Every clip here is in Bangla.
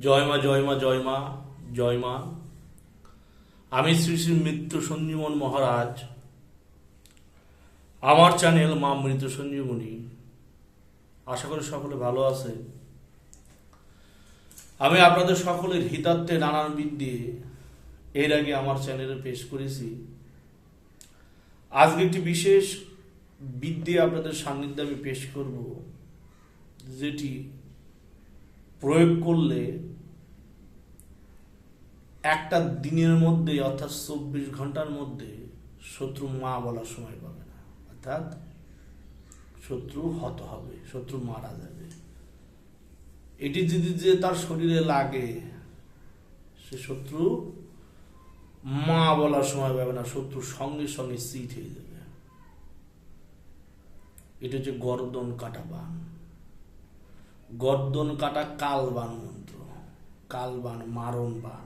জয় মা জয় মা জয় মা জয় মা। আমি শ্রী শ্রী মৃত্যু সঞ্জীবন মহারাজ। আমার চ্যানেল মা মৃত সঞ্জীবনী। আশা করি সকলে ভালো আছে। আমি আপনাদের সকলের হিতার্থে নানান বিদ্যে এর আগে আমার চ্যানেলে পেশ করেছি। আজকে একটি বিশেষ বিদ্যে আপনাদের সান্নিধ্যে আমি পেশ করব, যেটি প্রয়োগ করলে একটা দিনের মধ্যে, অর্থাৎ চব্বিশ ঘণ্টার মধ্যে শত্রু মা বলার সময় পাবে না। অর্থাৎ শত্রু হত হবে, শত্রু মারা যাবে। এটি যদি যে তার শরীরে লাগে, সে শত্রু মা বলার সময় পাবে না, শত্রু সঙ্গে সঙ্গে সিট হয়ে যাবে। এটা হচ্ছে গর্দন কাটা বান। গর্দন কাটা কালবান মন্ত্র, কালবান মারণ বান।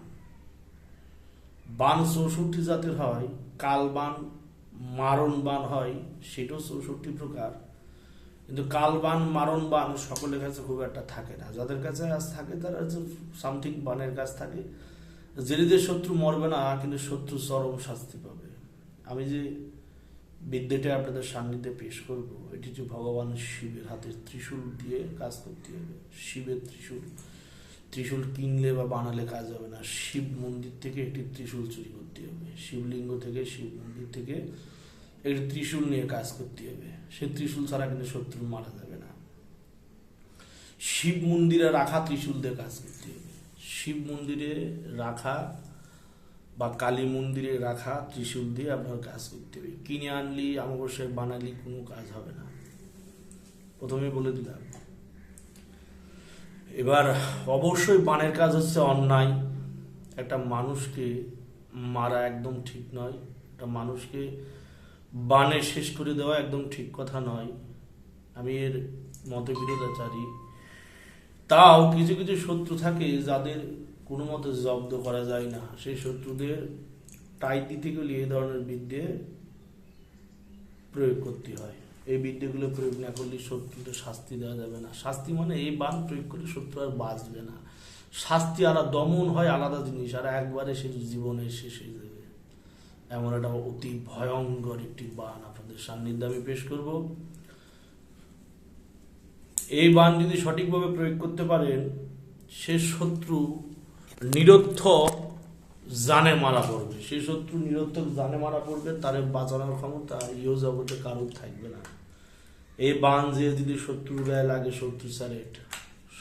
বান চৌষট্টি জাতের হয় কালবান মারণ বান হয়, সেটাও চৌষট্টি প্রকার। কিন্তু কালবান মারণ বান সকলের কাছে খুব একটা থাকে না। যাদের কাছে আজ থাকে, তারা হচ্ছে সামথিং বানের কাছ থাকে। জেরিদের শত্রু মরবে না, কিন্তু শত্রু চরম শাস্তি পাবে। আমি যে বিদ্যাটা আপনাদের সান্নিধ্যে পেশ করব, এটি যে ভগবান শিবের হাতে ত্রিশূল দিয়ে কাজ করতে হবে। শিবের ত্রিশূল। ত্রিশূল কিনলে বা বানালে কাজ হবে না। শিব মন্দির থেকে একটি ত্রিশূল চুরি করতে হবে। শিবলিঙ্গ থেকে, শিব মন্দির থেকে একটি ত্রিশূল নিয়ে কাজ করতে হবে। সে ত্রিশূল ছাড়া কিন্তু শত্রু মারা যাবে না। শিব মন্দিরে রাখা ত্রিশূল দিয়ে কাজ করতে হবে। শিব মন্দিরে রাখা বা কালী মন্দিরে রাখা ত্রিশূল দিয়ে আপনার কাজ করতে হবে। কিনে আনলি, অমাবস্যায় বানালি কোনো কাজ হবে না। প্রথমে বলে দিলাম এবার অবশ্যই বানের কাজ হচ্ছে অন্যায়। একটা মানুষকে মারা একদম ঠিক নয়। একটা মানুষকে বানে শেষ করে দেওয়া একদম ঠিক কথা নয়। আমি এর মতবিরোধাচারী তাও কিছু কিছু শত্রু থাকে যাদের কোনো মতে জব্দ করা যায় না। সেই শত্রুদের টাই দিতে গেলে এ ধরনের বিদ্যে প্রয়োগ করতে হয়। এই বিদ্যেগুলো প্রয়োগ না করলে শত্রুদের শাস্তি দেওয়া যাবে না। শাস্তি মানে এই বান প্রয়োগ করলে শত্রু আর বাঁচবে না। শাস্তি আর দমন হয় আলাদা জিনিস, আর একবারে সে জীবনে শেষ হয়ে যাবে। এমন একটা অতি ভয়ঙ্কর একটি বান আপনাদের সান্নিধ্যে আমি পেশ করব। এই বান যদি সঠিকভাবে প্রয়োগ করতে পারেন, সে শত্রু নিরর্থক জানে মারা পড়বে। সে শত্রু নিরর্থক জানে মারা পড়বে, তার বাঁচানোর ক্ষমতা ইহ জগতে কারোর থাকবে না। এই বান যে যদি শত্রুর গায়ে লাগে, শত্রু স্যারেট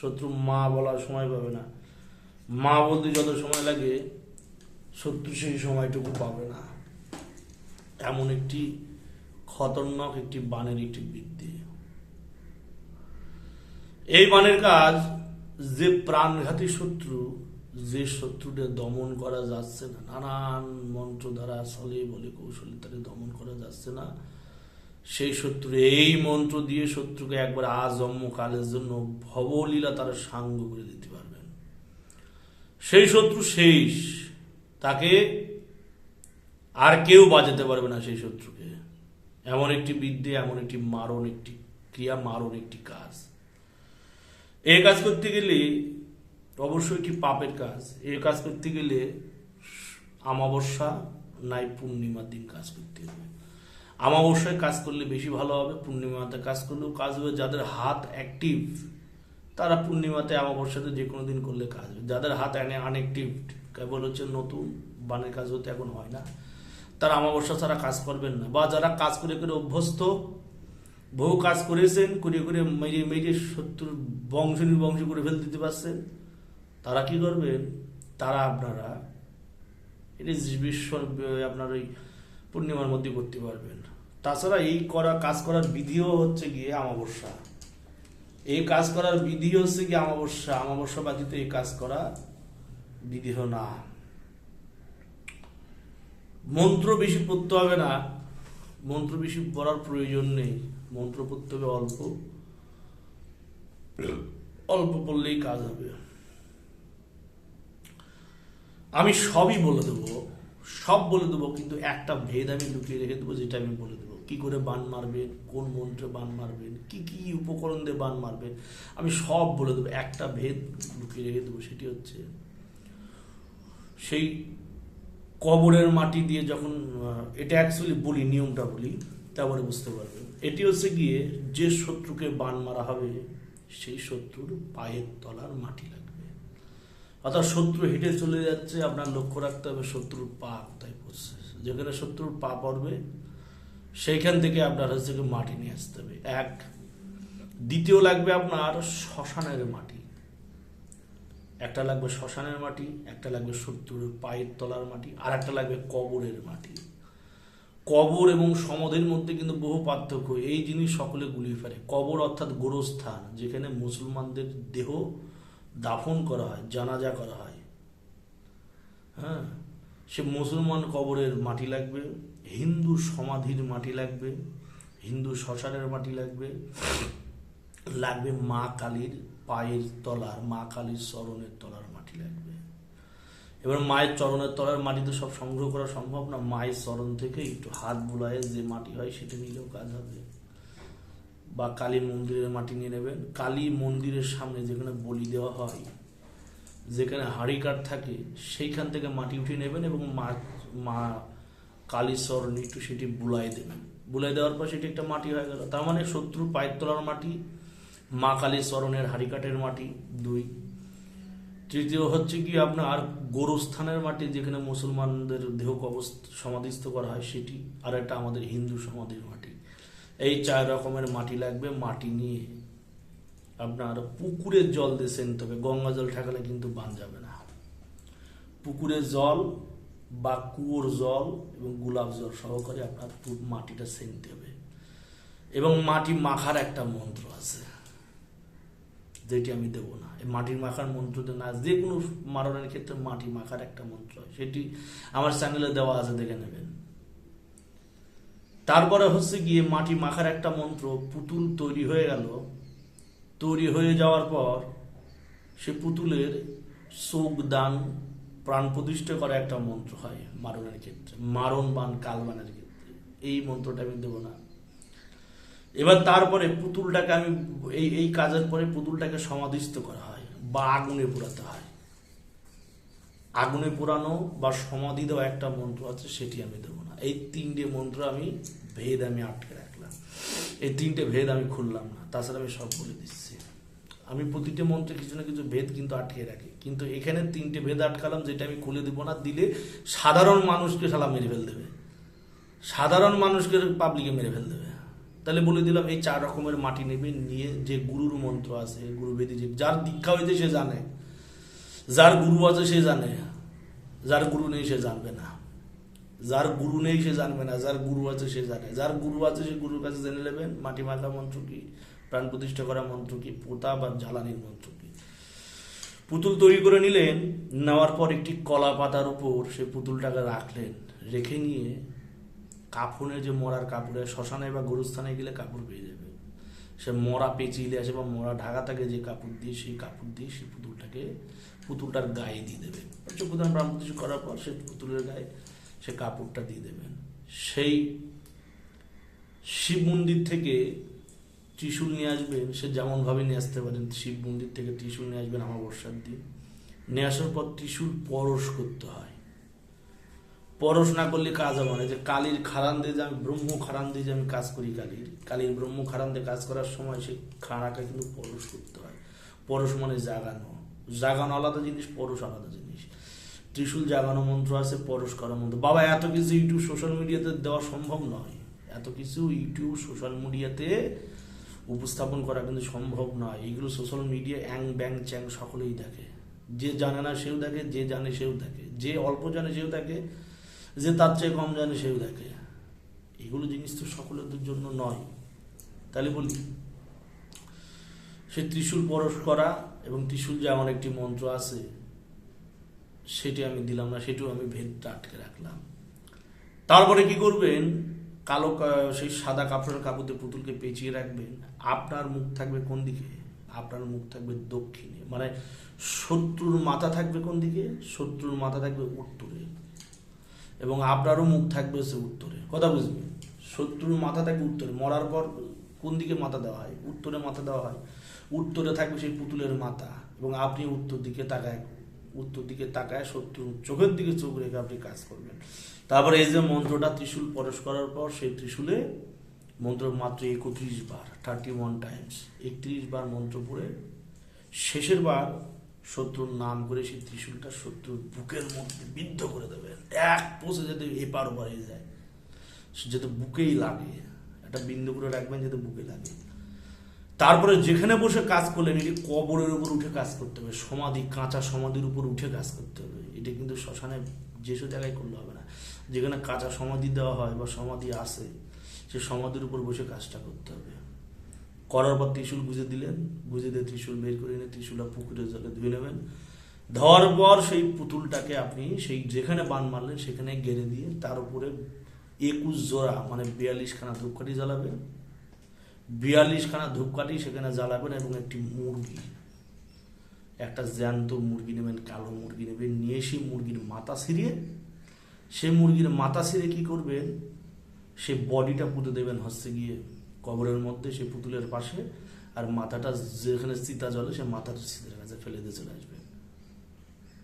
শত্রু মা বলার সময় পাবে না। মা বলতে যত সময় লাগে, শত্রু সেই সময়টুকু পাবে না। এমন একটি খতরনাক একটি বানের একটি বৃদ্ধি এই বানের কাজ যে প্রাণঘাতী শত্রু যে শত্রুকে দমন করা যাচ্ছে না, নানান মন্ত্র দ্বারা ছলে বলে কৌশলে তাকে দমন করা যাচ্ছে না। সেই শত্রু এই মন্ত্র দিয়ে শত্রুকে একবার আজম্ম কালের জন্য ভবলীলা তারা সাঙ্গ করে দিতে পারবেন। সেই শত্রু শেষ। তাকে আর কেউ বাজাতে পারবে না সেই শত্রুকে। এমন একটি বিদ্যে, এমন একটি মারণ, একটি ক্রিয়া, মারণ একটি কাজ। এই কাজ করতে গেলে অবশ্যই একটি পাপের কাজ? এই কাজ করতে গেলে আমাবস্যা নাই পূর্ণিমার দিন কাজ করতে হবে। আমাবস্যায় কাজ করলে বেশি ভালো হবে, পূর্ণিমাতে কাজ করলেও কাজ হবে। যাদের হাত অ্যাক্টিভ তারা পূর্ণিমাতে আমাবস্যাতে যে কোনো দিন করলে কাজ হবে। যাদের হাত আনঅ্যাক্টিভ কেবল হচ্ছে নতুন বানের কাজ হতে এখন হয় না। তারা আমাবস্যা ছাড়া কাজ করবেন না। বা যারা কাজ করে করে অভ্যস্ত, বহু কাজ করেছেন করে করে মেরে মেরে শত্রুর বংশ নির্বংশ করে ফেল দিতে পারছেন তারা কি করবেন? তারা আপনারা এটি বিশ্ব আপনার ওই পূর্ণিমার মধ্যে করতে পারবেন। তাছাড়া এই করা, কাজ করার বিধিও হচ্ছে গিয়ে অমাবস্যা। এই কাজ করার বিধি হচ্ছে গিয়ে অমাবস্যা। অমাবস্যা বাদিতে এই কাজ করা বিধিহ না। মন্ত্র বেশি পড়তে হবে না। মন্ত্র বেশি পড়ার প্রয়োজন নেই। মন্ত্র পড়তে হবে অল্প। অল্প পড়লেই কাজ হবে। আমি সবই বলে দেবো, সব বলে দেবো, কিন্তু একটা ভেদ আমি লুকিয়ে রেখে দেবো, যেটা আমি বলে দেবো। কি করে বান মারবেন, কোন মন্ত্রে বান মারবেন, কি কি উপকরণ দিয়ে বান মারবেন, আমি সব বলে দেবো, একটা ভেদ লুকিয়ে রেখে দেবো, সেটি হচ্ছে সেই কবরের মাটি দিয়ে যখন এটা অ্যাকচুয়ালি বলি, নিয়মটা বলি, তারপরে বুঝতে পারবেন। এটি হচ্ছে গিয়ে যে শত্রুকে বান মারা হবে, সেই শত্রুর পায়ের তলার মাটি লাগবে। অর্থাৎ শত্রু হেঁটে চলে যাচ্ছে, আপনার লক্ষ্য রাখতে হবে শত্রুর পা কোথায় পড়ছে। যেখানে শত্রুর পা পড়বে, সেইখান থেকে আপনার হচ্ছে মাটি নিয়ে আসতে হবে। এক, দ্বিতীয় লাগবে আপনার শ্মশানের মাটি। একটা লাগবে শ্মশানের মাটি, একটা লাগবে শত্রুর পায়ের তলার মাটি, আর একটা লাগবে কবরের মাটি। কবর এবং সমাধির মধ্যে কিন্তু বহু পার্থক্য। এই জিনিস সকলে গুলিয়ে ফেলে। কবর অর্থাৎ গোরস্থান, যেখানে মুসলমানদের দেহ দাফন করা হয়, জানাজা করা হয়। হ্যাঁ? সে মুসলমান কবরের মাটি লাগবে, হিন্দু সমাধির মাটি লাগবে, হিন্দু শ্মশানের মাটি লাগবে লাগবে মা কালীর পায়ের তলার, মা কালীর চরণের তলার মাটি লাগবে। এবার মায়ের চরণের তলার মাটি তো সব সংগ্রহ করা সম্ভব না, মায়ের চরণ থেকে একটু হাত বুলায় যে মাটি হয় সেটা নিলেও কাজ হবে। বা কালী মন্দিরের মাটি নিয়ে নেবেন কালী মন্দিরের সামনে যেখানে বলি দেওয়া হয়, যেখানে হাড়ি কাঠ থাকে, সেইখান থেকে মাটি উঠিয়ে নেবেন এবং মা মা চরণ একটু সেটি বুলাই দেবেন। বুলাই দেওয়ার পর সেটি একটা মাটি হয়ে গেল। তার মানে শত্রুর পায়ের তলার মাটি, মা কালীর চরণের হাড়িকাঠের মাটি দুই। তৃতীয় হচ্ছে কি, আপনার গোরস্থানের মাটি যেখানে মুসলমানদের দেহ কবচ সমাধিস্থ করা হয় সেটি, আর একটা আমাদের হিন্দু সমাধির মাটি। এই চার রকমের মাটি লাগবে, মাটি নিয়ে আপনার পুকুরের জল দিয়ে সেনতে হবে। গঙ্গা জল ঠেকালে কিন্তু বান যাবে না। পুকুরের জল বা কুয়োর জল এবং গোলাপ জল সহকারে আপনার মাটিটা সেনতে হবে। এবং মাটি মাখার একটা মন্ত্র আছে, যেটি আমি দেবো না। এই মাটির মাখার মন্ত্রতে না, যে কোনো মারণের ক্ষেত্রে মাটি মাখার একটা মন্ত্র সেটি আমার চ্যানেলে দেওয়া আছে, দেখে নেবেন। তারপরে হচ্ছে গিয়ে মাটি মাখার একটা মন্ত্র পুতুল তৈরি হয়ে গেল। তৈরি হয়ে যাওয়ার পর সে পুতুলের চোখ দান, প্রাণ প্রতিষ্ঠা করা একটা মন্ত্র হয় মারণের ক্ষেত্রে, মারণ বান কালবানের ক্ষেত্রে। এই মন্ত্রটা আমি দেবো না। এবার তারপরে পুতুলটাকে আমি, এই এই কাজের পরে পুতুলটাকে সমাধিস্থ করা হয় বা আগুনে পোড়াতে হয়। আগুনে পোড়ানো বা সমাধি দেওয়া একটা মন্ত্র আছে, সেটি আমি দেবো। এই তিনটে মন্ত্র আমি ভেদ আমি আটকে রাখলাম। এই তিনটে ভেদ আমি খুললাম না। তাছাড়া আমি সব বলে দিচ্ছি। আমি প্রতিটি মন্ত্রে কিছু না কিছু ভেদ কিন্তু আটকে রাখি। কিন্তু এখানে তিনটে ভেদ আটকালাম, যেটা আমি খুলে দেবো না। দিলে সাধারণ মানুষকে সালা মেরে ফেল দেবে। সাধারণ মানুষকে পাবলিকে মেরে ফেল দেবে। তাহলে বলে দিলাম, এই চার রকমের মাটি নেবে, নিয়ে যে গুরুর মন্ত্র আছে, গুরু বেদি যে যার দীক্ষা হয়েছে সে জানে। যার গুরু আছে সে জানে। যার গুরু নেই সে জানবে না। যার গুরু নেই সে জানবে না, যার গুরু আছে সে জানে। যার গুরু আছে সে গুরুর কাছে জেনে নেবেন মাটি মাখা মন্ত্র কি, প্রাণ প্রতিষ্ঠা করা মন্ত্র কি, পোতা বা জ্বালানির মন্ত্র কি। পুতুল তৈরি করে নিলেন, নেওয়ার পর একটি কলা পাতার উপর সে পুতুলটাকে রাখলেন, রেখে নিয়ে কাফনে যে মরার কাপড়ে শ্মশানে বা গরুস্থানে গেলে কাপড় পেয়ে যাবে। সে মরা পেঁচিলে আসে বা মরা ঢাকা থাকে যে কাপড় দিয়ে, সেই কাপড় দিয়ে সেই পুতুলটাকে, পুতুলটার গায়ে দিয়ে দেবে। প্রাণ প্রতিষ্ঠা করার পর সে পুতুলের গায়ে সে কাপড়টা দিয়ে দেবেন। সেই শিব মন্দির থেকে ত্রিশূল নিয়ে আসবেন, সে যেমনভাবে নিয়ে আসতে পারেন, শিব মন্দির থেকে ত্রিশূল নিয়ে আসবেন অমাবস্যার দিন। নিয়ে আসার পর ত্রিশূল পরশ করতে হয়। পরশ না করলে কাজ হবে না। যে কালীর খারান দিয়ে যে আমি ব্রহ্ম খারান দিয়ে যে আমি কাজ করি কালীর কালীর ব্রহ্ম খারান দিয়ে কাজ করার সময় সেই খাড়াটা কিন্তু পরশ করতে হয়। পরশ মানে জাগানো। জাগানো আলাদা জিনিস, পরশ আলাদা জিনিস। ত্রিশূল জাগানো মন্ত্র আছে, পরশ করা মন্ত্র। বাবা, এত কিছু ইউটিউব সোশ্যাল মিডিয়াতে দেওয়া সম্ভব নয়। এত কিছু ইউটিউব, সোশ্যাল মিডিয়াতে উপস্থাপন করা কিন্তু সম্ভব নয়। এগুলো সোশ্যাল মিডিয়া, অ্যাং, ব্যাং, চ্যাং সকলেই দেখে। যে জানে না সেও দেখে, যে জানে সেও দেখে। যে অল্প জানে সেও দেখে, যে তার চেয়ে কম জানে সেও দেখে। এগুলো জিনিস তো সকলের জন্য নয়। তাহলে বলি, সে ত্রিশূল, পরশ করা এবং ত্রিশূল যে আমার একটি মন্ত্র আছে। সেটি আমি দিলাম না, সেটিও আমি ভেদটা আটকে রাখলাম। তারপরে কি করবেন? কালো সেই সাদা কাপড়ের কাপড়ে পুতুলকে পেঁচিয়ে রাখবেন। আপনার মুখ থাকবে কোন দিকে? আপনার মুখ থাকবে দক্ষিণে। মানে শত্রুর মাথা থাকবে কোন দিকে? শত্রুর মাথা থাকবে উত্তরে। এবং আপনারও মুখ থাকবে সে উত্তরে। কথা বুঝবেন শত্রুর মাথা থাকবে উত্তরে। মরার পর কোন দিকে মাথা দেওয়া হয়? উত্তরে মাথা দেওয়া হয়। উত্তরে থাকবে সেই পুতুলের মাথা। এবং আপনি উত্তর দিকে তাকায় উত্তর দিকে তাকায় শত্রু চোখের দিকে চোখ রেখে আপনি কাজ করবেন। তারপরে এই যে মন্ত্রটা ত্রিশূল পরশ করার পর, সেই ত্রিশূলে মন্ত্র মাত্র একত্রিশ বার থার্টি ওয়ান টাইমস একত্রিশ বার মন্ত্র পড়ে, শেষের বার শত্রুর নাম করে সেই ত্রিশূলটা শত্রুর বুকের মধ্যে বিদ্ধ করে দেবেন। এক পোষে যাতে এপার ওপারে যায়। যাতে বুকেই লাগে, একটা বিন্দু করে রাখবেন যাতে বুকে লাগে। তারপরে যেখানে বসে কাজ করলেন এটি কবরের উপর উঠে কাজ করতে হবে, সমাধি, কাঁচা সমাধির উপর উঠে কাজ করতে হবে। এটা কিন্তু শ্মশানে যেসব জায়গায় করলে হবে না। যেখানে কাঁচা সমাধি দেওয়া হয় বা সমাধি আসে সে সমাধির উপর বসে কাজটা করতে হবে। করার পর ত্রিশূল গুজে দিলেন গুজে দিয়ে ত্রিশূল বের করে এনে ত্রিশূলটা পুকুরে জলে ধুয়ে নেবেন। ধোয়ার পর সেই পুতুলটাকে আপনি সেই যেখানে বান মারলেন, সেখানে গেড়ে দিয়ে তার উপরে একুশ জোড়া মানে বিয়াল্লিশখানা ধূপকাঠি জ্বালাবেন। বিয়াল্লিশখানা ধূপকাঠি সেখানে জ্বালাবেন এবং একটি মুরগি, একটা জ্যান্ত মুরগি নেবেন, কালো মুরগি নেবেন, নিয়ে সেই মুরগির মাথা ছিঁড়িয়ে সে মুরগির মাথা ছিঁড়ে কি করবেন? সে বডিটা পুঁতে দেবেন হচ্ছে গিয়ে কবরের মধ্যে সে পুতুলের পাশে, আর মাথাটা যেখানে চিতা জলে সে মাথাটা চিতার কাছে ফেলে দিয়ে চলে আসবেন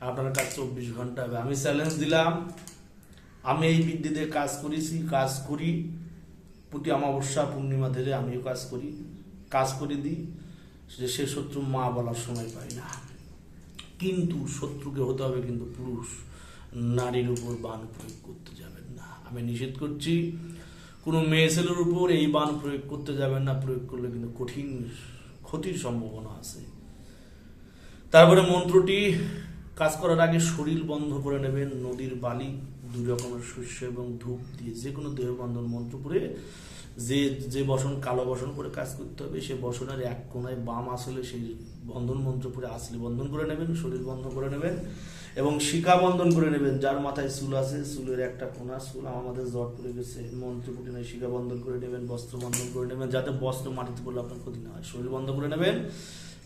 আপনার কাজ চব্বিশ ঘণ্টা হবে। আমি চ্যালেঞ্জ দিলাম। আমি এই বিদ্যুতে কাজ করেছি, কাজ করি। প্রতি অমাবস্যা পূর্ণিমা ধরে আমিও কাজ করি, কাজ করে দিই, যে সে শত্রু মা বলার সময় পাই না। কিন্তু শত্রুকে হতে হবে কিন্তু পুরুষ। নারীর উপর বান প্রয়োগ করতে যাবেন না। আমি নিষেধ করছি, কোনো মেয়ে ছেলের উপর এই বান প্রয়োগ করতে যাবেন না, প্রয়োগ করলে কিন্তু কঠিন ক্ষতির সম্ভাবনা আছে। তারপরে মন্ত্রটি, কাজ করার আগে শরীর বন্ধ করে নেবেন, নদীর বালি দুই রকমের শস্য এবং ধূপ দিয়ে যে কোনো দেহবন্ধন মন্ত্র পড়ে যে যে বসন কালো বসন করে কাজ করতে হবে, সে বসনের এক কোনায় বাম আসলে সেই বন্ধন মন্ত্র পড়ে আসলে বন্ধন করে নেবেন, শরীর বন্ধ করে নেবেন এবং শিকা বন্ধন করে নেবেন। যার মাথায় চুল আছে, চুলের একটা কোনা চুল আমাদের জট পড়ে গেছে, মন্ত্র পড়ে নেই শিকা বন্ধন করে নেবেন, বস্ত্র বন্ধন করে নেবেন, যাতে বস্ত্র মাটিতে পড়লে আপনার ক্ষতি না হয়। শরীর বন্ধ করে নেবেন।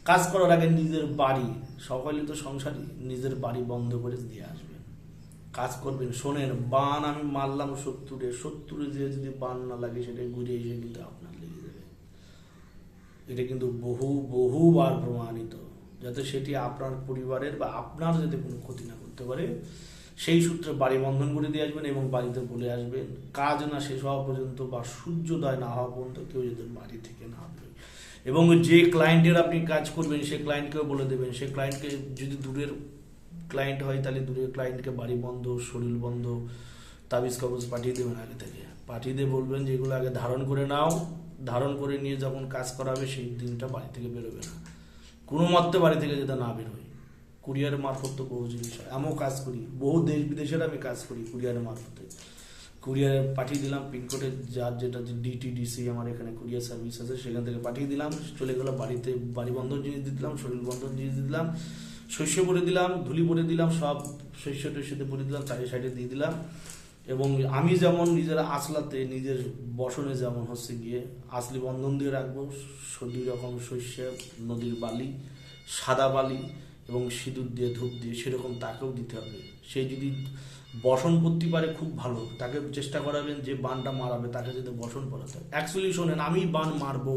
কাজ করার আগে নিজের বাড়ি, সকলে তো সংসারই, নিজের বাড়ি বন্ধ করে দিয়ে আসবেন। কাজ করবেন। শোনেন, বান আমি মারলাম শত্রুরে শত্রুরে যে যদি বান না লাগে সেটা ঘুরে এসে কিন্তু আপনার লেগে যাবে। এটা কিন্তু বহু, বহুবার প্রমাণিত। যাতে সেটি আপনার পরিবারের বা আপনার যাতে কোনো ক্ষতি না করতে পারে, সেই সূত্রে বাড়ি বন্ধন করে দিয়ে আসবেন এবং বাড়িতে বলে আসবেন, কাজ না শেষ হওয়া পর্যন্ত বা সূর্যোদয় না হওয়া পর্যন্ত কেউ যাতে বাড়ি থেকে না বেরোয়। এবং যে ক্লায়েন্টের আপনি কাজ করবেন, সে ক্লায়েন্টকেও বলে দেবেন। সে ক্লায়েন্টকে যদি দূরের ক্লায়েন্ট হয়, তাহলে দূরের ক্লায়েন্টকে বাড়ি বন্ধ, শরীর বন্ধ, তাবিজ কাগজ পাঠিয়ে দেবেন আগে থেকে। পাঠিয়ে দিয়ে বলবেন যে এগুলো আগে ধারণ করে নাও। ধারণ করে নিয়ে যখন কাজ করাবে, সেই দিনটা বাড়ি থেকে বেরোবে না। কোনো মতে বাড়ি থেকে যেটা না বেরোয় কুরিয়ারের মারফত তো বহু জিনিস হয়। আমিও কাজ করি। বহু দেশ বিদেশের আমি কাজ করি কুরিয়ারের মারফতে। কুরিয়ার পাঠিয়ে দিলাম পিনকোডে যার যেটা যে ডিটিডিসি আমার এখানে কুরিয়ার সার্ভিস আছে, সেখান থেকে পাঠিয়ে দিলাম। চলে গেলো বাড়িতে বাড়ি বন্ধন জিনিস দিলাম, শরীর বন্ধন জিনিস দিলাম। শস্য পরে দিলাম, ধুলি পরে দিলাম, সব শস্য টস্যতে ভরে দিলাম, চারি সাইডে দিয়ে দিলাম। এবং আমি যেমন নিজের আসলাতে নিজের বসনে যেমন হচ্ছে গিয়ে আসলি বন্ধন দিয়ে রাখব দুই রকম শস্য, নদীর বালি, সাদা বালি এবং সিঁদুর দিয়ে, ধূপ দিয়ে সেরকম তাকেও দিতে হবে। সে যদি বসন করতে পারে, খুব ভালো। তাকে চেষ্টা করাবেন যে বানটা মারাবে, তাকে যদি বসন হয়। অ্যাকচুয়ালি শোনেন, আমি বান মারবো।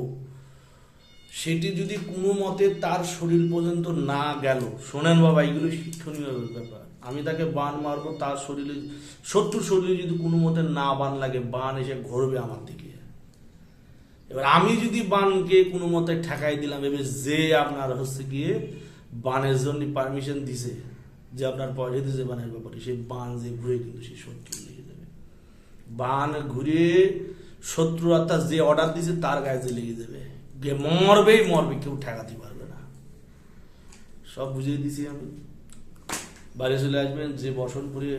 সেটি যদি কোনো মতে তার শরীর পর্যন্ত না গেল। শোনেন বাবা, এগুলো শিক্ষণীয় ব্যাপার। আমি তাকে বান মারবো, তার শরীরে শত্রু শরীরে যদি কোনো মতে না বান লাগে, বান এসে ঘরবে আমার দিকে। এবার আমি যদি বানকে কোনো মতে ঠেকাই দিলাম, এবার যে আপনার হচ্ছে গিয়ে বানের জন্য পারমিশন দিছে, যে আপনার পয়সা দিছে বানের ব্যাপারে, সেই বান যে ঘুরে কিন্তু সেই শত্রু লেগে যাবে। বান ঘুরে শত্রু অর্থাৎ যে অর্ডার দিছে, তার গায়ে যে লেগে যাবে। গিয়ে মরবেই মরবে, কেউ ঠেকাতে পারবে না। সব বুঝিয়ে দিছি আমি। বাড়ি চলে আসবেন, যে বসনপুরে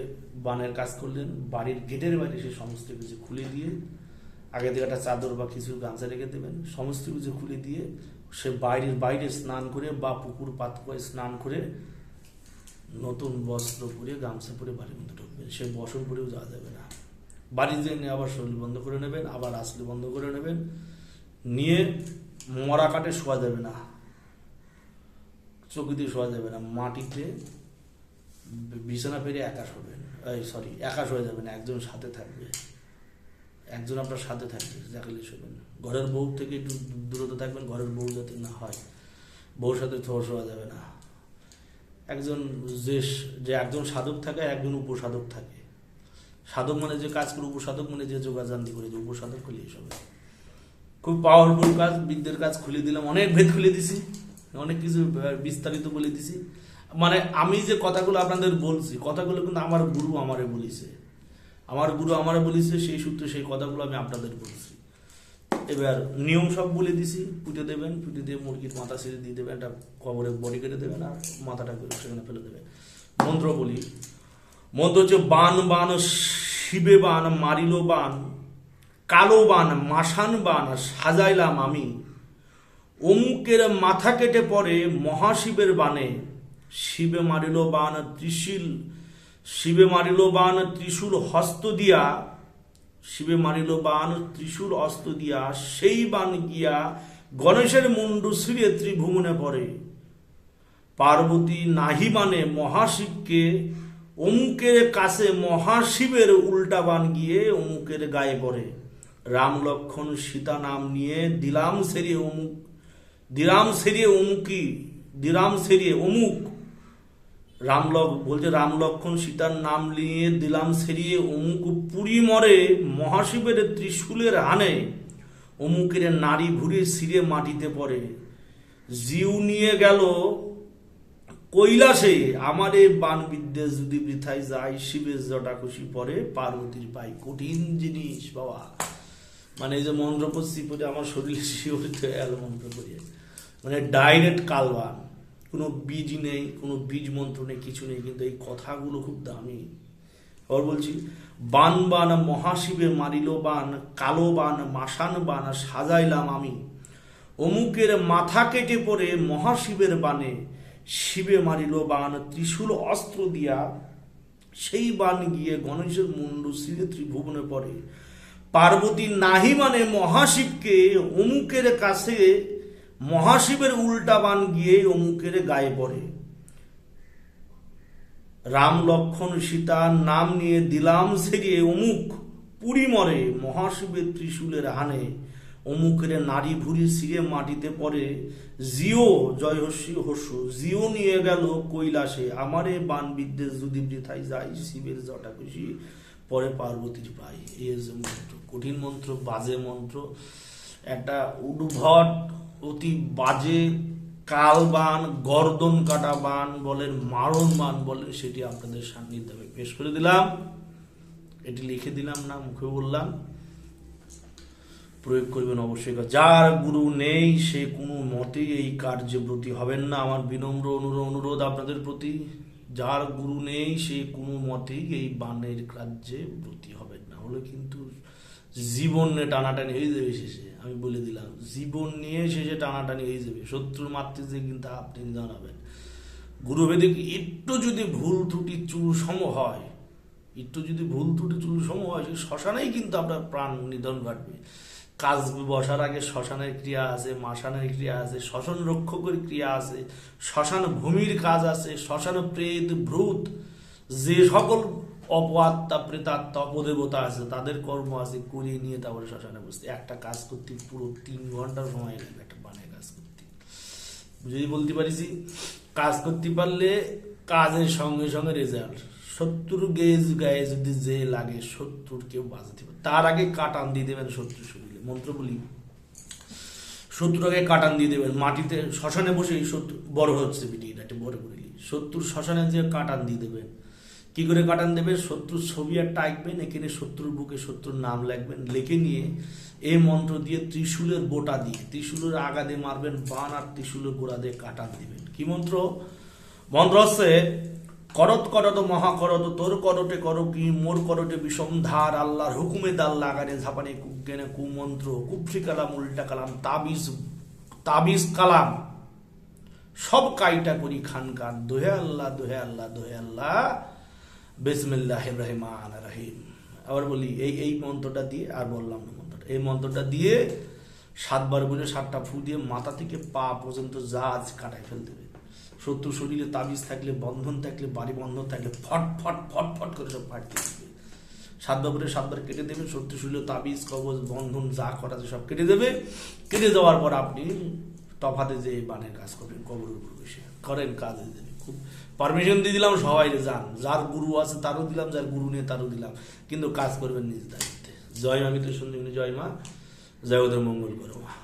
বানের কাজ করলেন, বাড়ির গেটের বাইরে সে সমস্ত কিছু খুলে দিয়ে, আগে থেকে একটা চাদর বা কিছু গামছা রেখে দেবেন, সমস্ত কিছু খুলে দিয়ে সে বাইরের বাইরে স্নান করে বা পুকুর পাত করে স্নান করে নতুন বস্ত্র পরে গামছা পরে বাড়ির মধ্যে ঢুকবেন। সে বসনপুরেও যাওয়া যাবে না। বাড়ি যেয়ে নিয়ে আবার শরীর বন্ধ করে নেবেন, আবার আসলে বন্ধ করে নেবেন। নিয়ে মরা কাটে শোয়া যাবে না। চকিতে শোয়া যাবে না। মাটিতে বিছানা পেরে একা শোবেন এই সরি একা শোয়া যাবে না একজন সাথে থাকবে। একজন আপনার সাথে থাকবে। দেখালে শুনবেন ঘরের বউ থেকে একটু দূরত থাকবেন। ঘরের বউ যাতে না হয়। বউর সাথে থোস শোয়া যাবে না। একজন যে যে একজন সাধক থাকে একজন উপসাধক থাকে। সাধক মানে যে কাজ করে, উপসাধক মানে যে যোগাযান্তি করে। যে উপসাধক করলে এইসব খুব পাওয়ারফুল কাজ, বিদ্যের কাজ খুলে দিলাম, অনেক ভেদ খুলে দিছি, অনেক কিছু বিস্তারিত বলে দিছি। মানে আমি যে কথাগুলো আপনাদের বলছি, কথাগুলো কিন্তু আমার গুরু আমারে বলিছে। আমার গুরু আমারে বলিছে, সেই সূত্রে সেই কথাগুলো আমি আপনাদের বলছি। এবার নিয়ম সব বলে দিছি, পুঁতে দেবেন, পুঁতে দিয়ে মুরগির মাথা ছেড়ে দিয়ে দেবেন, একটা কবরে বডি কেটে দেবেন আর মাথাটা করে সেখানে ফেলে দেবেন। মন্ত্র বলি, মন্ত্র হচ্ছে বান বান, শিবে বান, মারিল বান। কালো বান মাসান বান, সাজাইলাম আমি। অমুকের মাথা কেটে পড়ে মহাশিবের বানে। শিবে মারিল বান ত্রিশূল, শিবে মারিল বান ত্রিশূল হস্ত দিয়া। শিবে মারিল বান ত্রিশূল অস্ত দিয়া, সেই বান গিয়া গণেশের মুন্ডু শ্রীরে ত্রিভুবনে পড়ে। পার্বতী নাহি মানে মহাশিবকে, অমুকের কাছে মহাশিবের উল্টা বান গিয়ে অমুকের গায়ে পড়ে। রাম লক্ষণ সীতা নাম নিয়ে দিলাম সেরিয়ে অমুক, দিলাম সেরিয়ে অমুকি, দিলাম সেরিয়ে অমুক। রামলক বলছে রাম লক্ষণ সীতার নাম নিয়ে দিলাম সেরিয়ে অমুক, পুরী মরে মহাশিবের ত্রিশূলের আনে, অমুকের নারী ভুরে সিরে মাটিতে পড়ে। জিউ নিয়ে গেল কৈলাসে, আমার এই বান বিদ্যে যদি বৃথায় যায়, শিবের জটা খুশি পরে, পার্বতীর পাই কঠিন জিনিস বাবা। মানে এই যে মন্ত্র পড়ছি পরে আমার শরীরে শিওরিত হয়ে গেল মন্ত্র পড়িয়ে। মানে ডাইরেক্ট কালবান। কোনো বীজ নেই, কোনো বীজ মন্ত্র নেই, কিছু নেই, কিন্তু এই কথাগুলো খুব দামি। আবার বলছি, বান বান মহাশিবে মারিল বান, কালো বান মাসান বান সাজাইলাম আমি। অমুকের মাথা কেটে পড়ে মহাশিবের বানে শিবে মারিল বান ত্রিশূল অস্ত্র দিয়া, সেই বান গিয়ে গণেশের মুন্ডু শ্রী ত্রিভুবনে পড়ে। পার্বতী নাহি মানে মহাশিবকে অমুকের কাছে, মহাশিবের উল্টা বান গিয়ে অমুকের গায়ে পড়ে। রাম লক্ষণ সীতার নাম নিয়ে দিলাম সেরিয়ে অমুক পুরী মরে, মহাশিবের ত্রিশূলের হানে। অমুকের নারী ভুরি সিরে মাটিতে পড়ে, জিও জয় হস্যি জিও নিয়ে গেল কৈলাসে। আমারে বান বিদ্বেষ যদি বৃথায় যাই শিবের জটা খুশি পরে পার্বতীর পাই এই কঠিন মন্ত্র, বাজে মন্ত্র, একটা উদ্ভট, অতি বাজে কালবান, গর্দন কাটা বান বলেন, মারণ বান বলেন, সেটি আপনাদের সান্নিধ্যে আমি পেশ করে দিলাম। এটি লিখে দিলাম না মুখে বললাম। প্রয়োগ করবেন অবশ্যই। যার গুরু নেই, সে কোনো মতেই এই কার্যে ব্রতী হবেন না। আমার বিনম্র অনুরোধ অনুরোধ আপনাদের প্রতি। যার গুরু নেই, সে কোনো মতেই এই বানের কার্যে ব্রতী হবেন না। হলে কিন্তু জীবন নিয়ে টানাটানি হয়ে যাবে শেষে, আমি বলে দিলাম। জীবন নিয়ে শেষে টানাটানি হয়ে যাবে। শত্রুর মাতৃতে কিন্তু আপনি জানাবেন গুরুভেদিক একটু যদি ভুল ত্রুটি চুল সম হয়, একটু যদি ভুল ত্রুটি চুল সম হয়, সেই শ্মশানেই কিন্তু আপনার প্রাণ নিধন ঘটবে। কাজ বসার আগে শ্মশানের ক্রিয়া আছে, মাসানের ক্রিয়া আছে, শ্মশান রক্ষকের ক্রিয়া আছে, শ্মশান ভূমির কাজ আছে, শ্মশান প্রেত ভূত যে সকল অপআত্মা প্রেতাত্মা অপদেবতা আছে, তাদের কর্ম আছে, করিয়ে নিয়ে তারপরে শ্মশানে বসতে। একটা কাজ করতে পুরো তিন ঘণ্টার সময় লাগবে একটা বানের কাজ করতে। যদি বলতে পারিছি কাজ করতে পারলে কাজের সঙ্গে সঙ্গে রেজাল্ট শত্রুর গেজ গায়ে যদি যে লাগে, শত্রুর কেউ বাঁচাতে পারে। তার আগে কাটান দিয়ে দেবেন শত্রু শরীরে, মন্ত্র বলি। শত্রুর আগে কাটান দিয়ে দেবেন, মাটিতে, শ্মশানে বসেই শত্রু, বড় হচ্ছে ভিডিওটা একটা বড় করে শত্রুর শ্মশানে যে কাটান দিয়ে দেবেন কি করে কাটান দেবেন শত্রুর ছবি একটা আঁকবেন এখানে শত্রুর বুকে শত্রুর নাম লিখবেন, লিখে নিয়ে এই মন্ত্র দিয়ে ত্রিশূলের বোটা দিয়ে, ত্রিশূলের আগা দিয়ে মারবেন, বান আর ত্রিশূলের গোড়া দিয়ে কাটান দিবেন। কি মন্ত্র? মন্ত্র হচ্ছে, করত করত মহাকরত তোর করটে কর কি, মোর করটে বিষম ধার, আল্লাহর হুকুমে দাল লাগানে ঝাপানে কুজ্ঞানে কুমন্ত্র কুফরি কালাম, উল্টা কালাম, তাবিজ তাবিজ কালাম, সব কাইটা করি খানকার দোহে আল্লাহ দোহে আল্লাহ দোহে আল্লাহ বিসমিল্লাহ রহমান রহিম। আবার বলি, এই এই মন্ত্রটা দিয়ে আর বললাম না মন্ত্রটা। এই মন্ত্রটা দিয়ে সাতবার বলে সাতটা ফু দিয়ে মাথা থেকে পা পর্যন্ত জাজ কাটায় ফেলতে হবে। শত্রু শরীরে তাবিজ থাকলে, বন্ধন থাকলে, বাড়ি বন্ধন থাকলে ফট ফট ফট ফট করে সব ফাটতে থাকবে সাতবার করে সাতবার কেটে দেবেন সত্যি শুনলে তাবিজ, কবজ, বন্ধন যা করা সব কেটে দেবে। কেটে দেওয়ার পর আপনি তফাতে যে বানের কাজ করবেন, কবরের উপর বসে। করেন কাজ, খুব পারমিশন দিয়ে দিলাম, সবাই যান। যার গুরু আছে তারও দিলাম, যার গুরু নেই তারও দিলাম। কিন্তু কাজ করবেন নিজ দায়িত্বে। জয় মা, মিত্র সঞ্জীবনী জয় মা, জয় ওদের মঙ্গল করো মা।